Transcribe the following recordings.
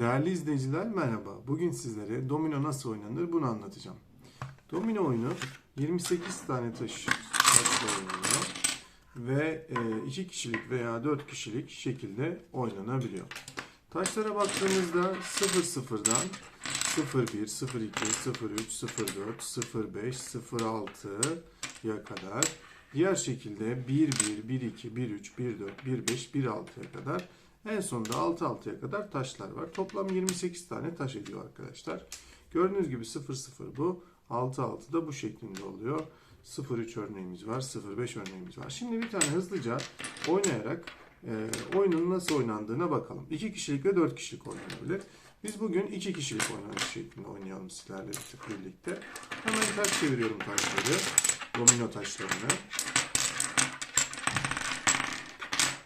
Değerli izleyiciler merhaba. Bugün sizlere domino nasıl oynanır bunu anlatacağım. Domino oyunu 28 tane taş oynanıyor ve 2 kişilik veya 4 kişilik şekilde oynanabiliyor. Taşlara baktığımızda 0-0'dan 0-1, 0-2, 0-3, 0-4, 0-5, 0-6'ya kadar diğer şekilde 1-1, 1-2, 1-3, 1-4, 1-5, 1-6'ya kadar en sonunda 6-6'ya kadar taşlar var. Toplam 28 tane taş ediyor arkadaşlar. Gördüğünüz gibi 0-0 bu. 6-6 da bu şeklinde oluyor. 0-3 örneğimiz var. 0-5 örneğimiz var. Şimdi bir tane hızlıca oynayarak e, oyunun nasıl oynandığına bakalım. 2 kişilik ve 4 kişilik oynanabilir. Biz bugün 2 kişilik oynanış şeklinde oynayalım sizlerle birlikte. Hemen ters çeviriyorum taşları. Domino taşlarını.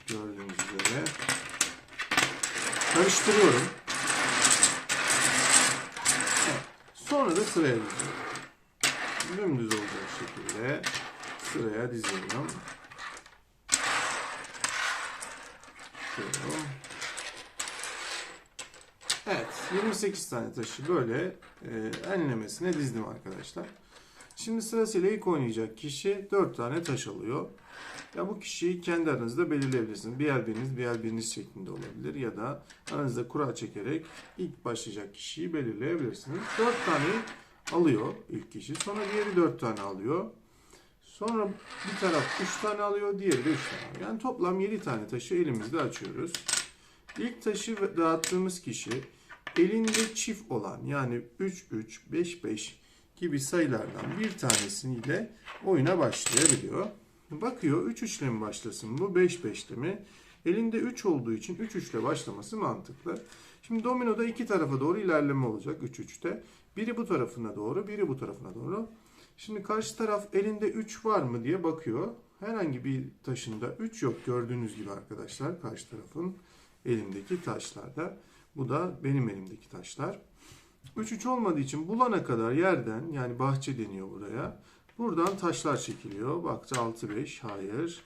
Gördüğünüz üzere. Karıştırıyorum. Sonra da sıraya diziyorum. Dümdüz olacak şekilde sıraya diziyorum. Diziyorum. Evet, 28 tane taşı böyle e, enlemesine dizdim arkadaşlar. Şimdi sırasıyla ilk oynayacak kişi 4 tane taş alıyor. Ya bu kişiyi kendi aranızda belirleyebilirsiniz. Bir el biriniz, bir el biriniz şeklinde olabilir. Ya da aranızda kura çekerek ilk başlayacak kişiyi belirleyebilirsiniz. 4 tane alıyor ilk kişi. Sonra diğeri 4 tane alıyor. Sonra bir taraf 3 tane alıyor, diğeri de 3 tane. Yani toplam 7 tane taşı elimizde açıyoruz. İlk taşı dağıttığımız kişi elinde çift olan yani 3 3, 5 5 gibi sayılardan bir tanesiyle oyuna başlayabiliyor. Bakıyor 3 3 ile mi başlasın bu 5 5 ile mi? Elinde 3 olduğu için 3 3 ile başlaması mantıklı. Şimdi dominoda iki tarafa doğru ilerleme olacak 3 3'te. Biri bu tarafına doğru, biri bu tarafına doğru. Şimdi karşı taraf elinde 3 var mı diye bakıyor. Herhangi bir taşında 3 yok gördüğünüz gibi arkadaşlar karşı tarafın elindeki taşlarda. Bu da benim elimdeki taşlar. 3-3 olmadığı için bulana kadar yerden yani bahçe deniyor buraya. Buradan taşlar çekiliyor. Baktı 6-5 hayır.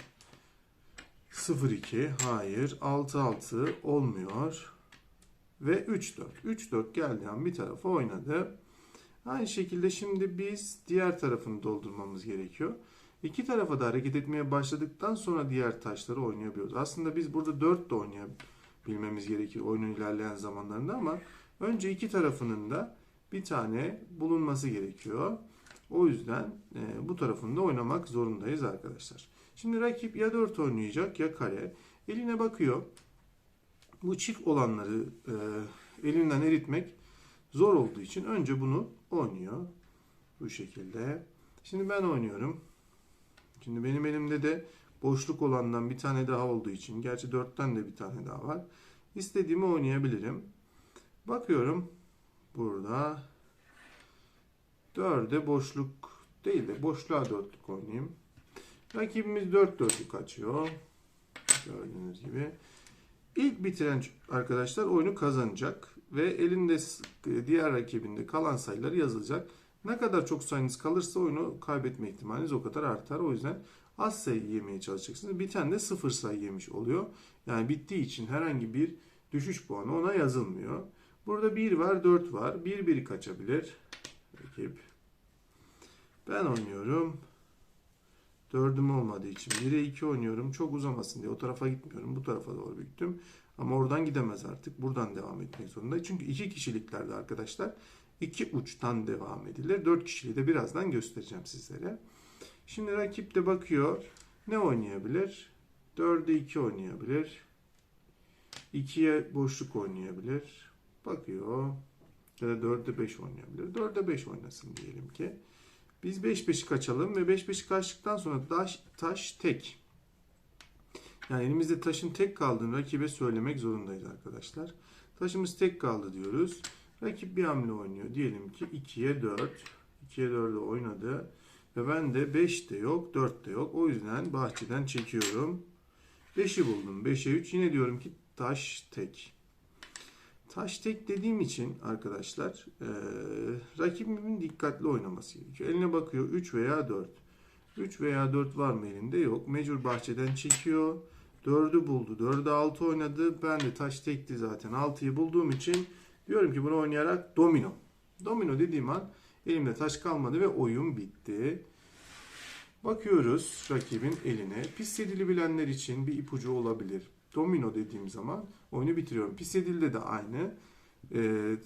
0-2 hayır. 6-6 olmuyor. Ve 3-4. 3-4 geldiği an bir tarafa oynadı. Aynı şekilde şimdi biz diğer tarafını doldurmamız gerekiyor. İki tarafa da hareket etmeye başladıktan sonra diğer taşları oynayabiliyoruz. Aslında biz burada 4 de oynayabilmemiz gerekir oyunun ilerleyen zamanlarında ama önce iki tarafının da bir tane bulunması gerekiyor. O yüzden e, bu tarafında oynamak zorundayız arkadaşlar. Şimdi rakip ya 4 oynayacak ya kare. Eline bakıyor. Bu çift olanları e, elinden eritmek zor olduğu için önce bunu oynuyor. Bu şekilde. Şimdi ben oynuyorum. Şimdi benim elimde de boşluk olandan bir tane daha olduğu için. Gerçi 4'ten de bir tane daha var. İstediğimi oynayabilirim. Bakıyorum. Burada 4'e boşluk değil de boşluğa dörtlük oynayayım. Rakibimiz 4 dörtlük açıyor. Gördüğünüz gibi. İlk bitiren arkadaşlar oyunu kazanacak ve elinde diğer rakibinde kalan sayıları yazılacak. Ne kadar çok sayınız kalırsa oyunu kaybetme ihtimaliniz o kadar artar. O yüzden az sayı yemeye çalışacaksınız. Biten de sıfır sayı yemiş oluyor. Yani bittiği için herhangi bir düşüş puanı ona yazılmıyor. Burada 1 var, 4 var. 1 1 kaçabilir rakip. Ben oynuyorum. Dördüm olmadığı için 1'e 2 oynuyorum. Çok uzamasın diye o tarafa gitmiyorum. Bu tarafa doğru büktüm. Ama oradan gidemez artık. Buradan devam etmek zorunda. Çünkü iki kişiliklerde arkadaşlar iki uçtan devam edilir. Dört kişiliği de birazdan göstereceğim sizlere. Şimdi rakip de bakıyor. Ne oynayabilir? 4'e 2 oynayabilir. 2'ye boşluk oynayabilir. Bakıyor. Ya da 4'e 5 oynayabilir. 4'e 5 oynasın diyelim ki. Biz 5-5'i kaçalım ve 5-5'i kaçtıktan sonra taş, taş tek. Yani elimizde taşın tek kaldığını rakibe söylemek zorundayız arkadaşlar. Taşımız tek kaldı diyoruz. Rakip bir hamle oynuyor. Diyelim ki 2'ye 4. 2'ye 4'e oynadı. Ve ben de 5 de yok, 4 de yok. O yüzden bahçeden çekiyorum. 5'i buldum. 5'e 3. Yine diyorum ki taş tek. Taş tek dediğim için arkadaşlar e, rakibimin dikkatli oynaması gerekiyor. Eline bakıyor 3 veya 4. 3 veya 4 var mı elinde? Yok. Mecbur bahçeden çekiyor 4'ü buldu. 4'e 6 oynadı. Ben de taş tekti zaten. 6'yı bulduğum için diyorum ki bunu oynayarak domino. Domino dediğim an elimde taş kalmadı ve oyun bitti. Bakıyoruz rakibin eline. Pis sedili bilenler için bir ipucu olabilir. Domino dediğim zaman oyunu bitiriyorum. Pis sedilde de aynı. Ee,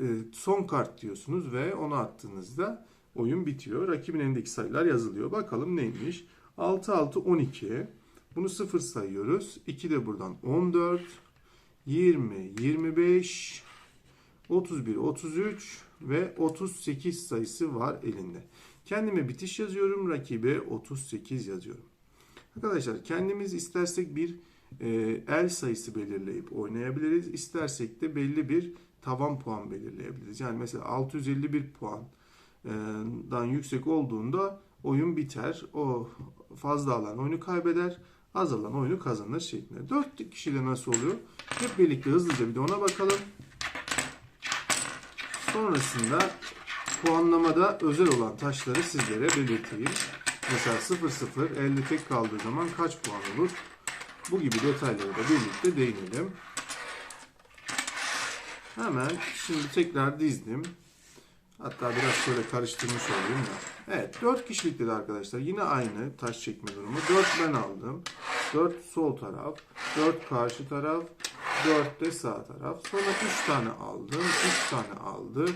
e, son kart diyorsunuz ve onu attığınızda oyun bitiyor. Rakibin elindeki sayılar yazılıyor. Bakalım neymiş? 6 6 12. Bunu 0 sayıyoruz. 2 de buradan 14 20 25 31 33 ve 38 sayısı var elinde. Kendime bitiş yazıyorum. Rakibe 38 yazıyorum. Arkadaşlar kendimiz istersek bir e, el sayısı belirleyip oynayabiliriz. İstersek de belli bir tavan puan belirleyebiliriz. Yani mesela 651 puandan yüksek olduğunda oyun biter. O fazla alan oyunu kaybeder. Az alan oyunu kazanır şeklinde. 4 kişiyle nasıl oluyor? Hep birlikte hızlıca bir de ona bakalım. Sonrasında puanlamada özel olan taşları sizlere belirteyim. Mesela 0-0 elde tek kaldığı zaman kaç puan olur? Bu gibi detaylara da birlikte değinelim. Hemen şimdi tekrar dizdim. Hatta biraz şöyle karıştırmış olayım da. Evet 4 kişilikte de arkadaşlar yine aynı taş çekme durumu. 4 ben aldım. 4 sol taraf. 4 karşı taraf. 4 de sağ taraf. Sonra 3 tane aldım. 3 tane aldı.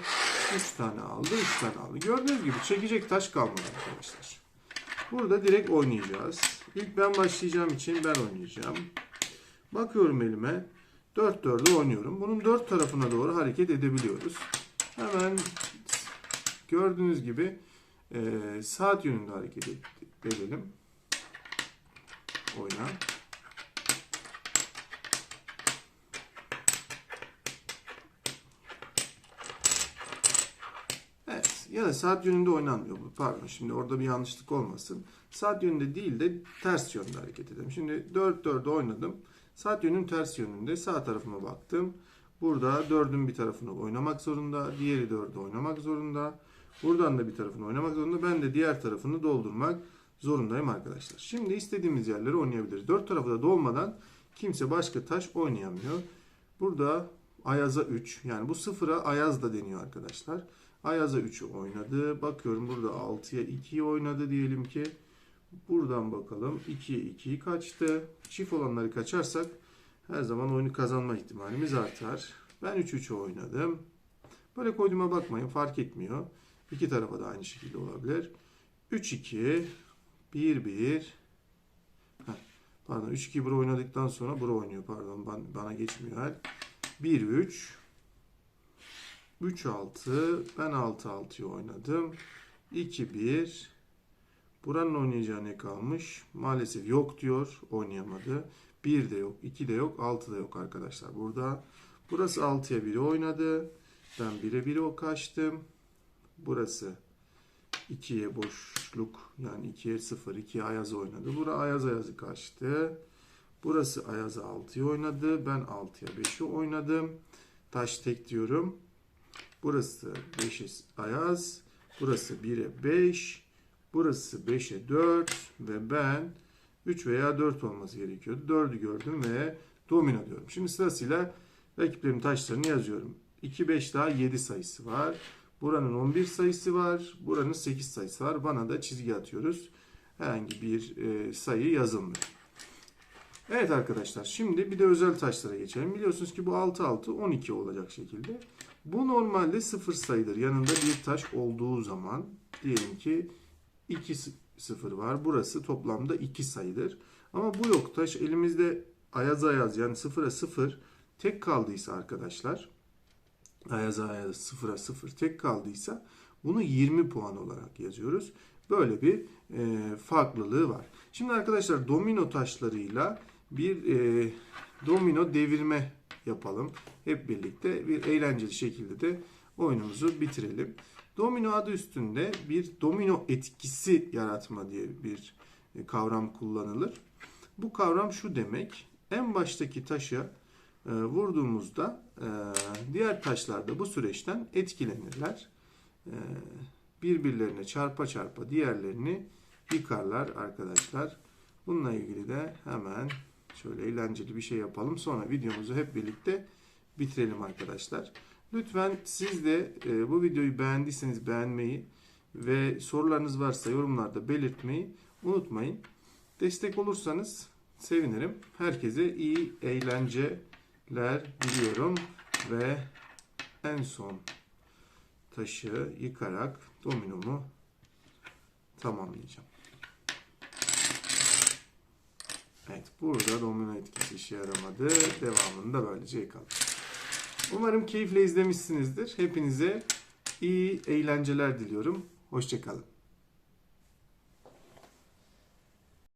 3 tane aldı. 3 tane aldı. Gördüğünüz gibi çekecek taş kalmadı arkadaşlar. Burada direkt oynayacağız. İlk ben başlayacağım için ben oynayacağım. Bakıyorum elime. 4-4'ü oynuyorum. Bunun 4 tarafına doğru hareket edebiliyoruz. Hemen gördüğünüz gibi e, saat yönünde hareket edelim. Oyna. Evet. Ya da saat yönünde oynanmıyor bu. Pardon. Şimdi orada bir yanlışlık olmasın. Saat yönünde değil de ters yönde hareket edelim. Şimdi 4-4'ü oynadım. Saat yönün ters yönünde. Sağ tarafıma baktım. Burada dördün bir tarafını oynamak zorunda. Diğeri dördü oynamak zorunda. Buradan da bir tarafını oynamak zorunda. Ben de diğer tarafını doldurmak zorundayım arkadaşlar. Şimdi istediğimiz yerleri oynayabiliriz. Dört tarafı da dolmadan kimse başka taş oynayamıyor. Burada Ayaz'a 3. Yani bu sıfıra Ayaz da deniyor arkadaşlar. Ayaz'a 3'ü oynadı. Bakıyorum burada 6'ya 2'yi oynadı diyelim ki. Buradan bakalım. 2'ye 2'yi kaçtı. Çift olanları kaçarsak her zaman oyunu kazanma ihtimalimiz artar. Ben 3-3'ü oynadım. Böyle koyduğuma bakmayın fark etmiyor. İki tarafa da aynı şekilde olabilir. 3-2 1-1 Pardon 3-2 bura oynadıktan sonra bura oynuyor pardon ben, bana geçmiyor hal. 1-3 3-6 ben 6-6'yı oynadım. 2-1 Buranın oynayacağı ne kalmış? Maalesef yok diyor. Oynayamadı. 1 de yok, 2 de yok, 6 da yok arkadaşlar. Burada burası 6'ya 1'i oynadı. Ben 1'e 1'e o kaçtım. Burası 2'ye boşluk yani 2'ye 0, 2'ye Ayaz oynadı. Bura Ayaz Ayaz'ı kaçtı. Burası Ayaz 6'yı oynadı. Ben 6'ya 5'i oynadım. Taş tek diyorum. Burası 5'e Ayaz. Burası 1'e 5. Burası 5'e 4 ve ben 3 veya 4 olması gerekiyordu. 4'ü gördüm ve domino diyorum. Şimdi sırasıyla rakiplerimin taşlarını yazıyorum. 2, 5 daha 7 sayısı var. Buranın 11 sayısı var. Buranın 8 sayısı var. Bana da çizgi atıyoruz. Herhangi bir e, sayı yazılmıyor. Evet arkadaşlar şimdi bir de özel taşlara geçelim. Biliyorsunuz ki bu 6 6 12 olacak şekilde. Bu normalde 0 sayıdır. Yanında bir taş olduğu zaman diyelim ki 2 0 var. Burası toplamda 2 sayıdır. Ama bu yok. Taş elimizde ayaz ayaz yani 0'a 0 tek kaldıysa arkadaşlar ayaz ayaz 0'a 0 tek kaldıysa bunu 20 puan olarak yazıyoruz. Böyle bir e, farklılığı var. Şimdi arkadaşlar domino taşlarıyla bir e, domino devirme yapalım. Hep birlikte bir eğlenceli şekilde de oyunumuzu bitirelim. Domino adı üstünde bir domino etkisi yaratma diye bir e, kavram kullanılır. Bu kavram şu demek. En baştaki taşa e, vurduğumuzda e, diğer taşlar da bu süreçten etkilenirler. Birbirlerine çarpa çarpa diğerlerini yıkarlar arkadaşlar. Bununla ilgili de hemen Şöyle eğlenceli bir şey yapalım. Sonra videomuzu hep birlikte bitirelim arkadaşlar. Lütfen siz de e, bu videoyu beğendiyseniz beğenmeyi ve sorularınız varsa yorumlarda belirtmeyi unutmayın. Destek olursanız sevinirim. Herkese iyi eğlenceler diliyorum ve en son taşı yıkarak dominomu tamamlayacağım. Evet burada domino etkisi işe yaramadı. Devamını da böylece yakaladım. Umarım keyifle izlemişsinizdir. Hepinize iyi eğlenceler diliyorum. Hoşçakalın.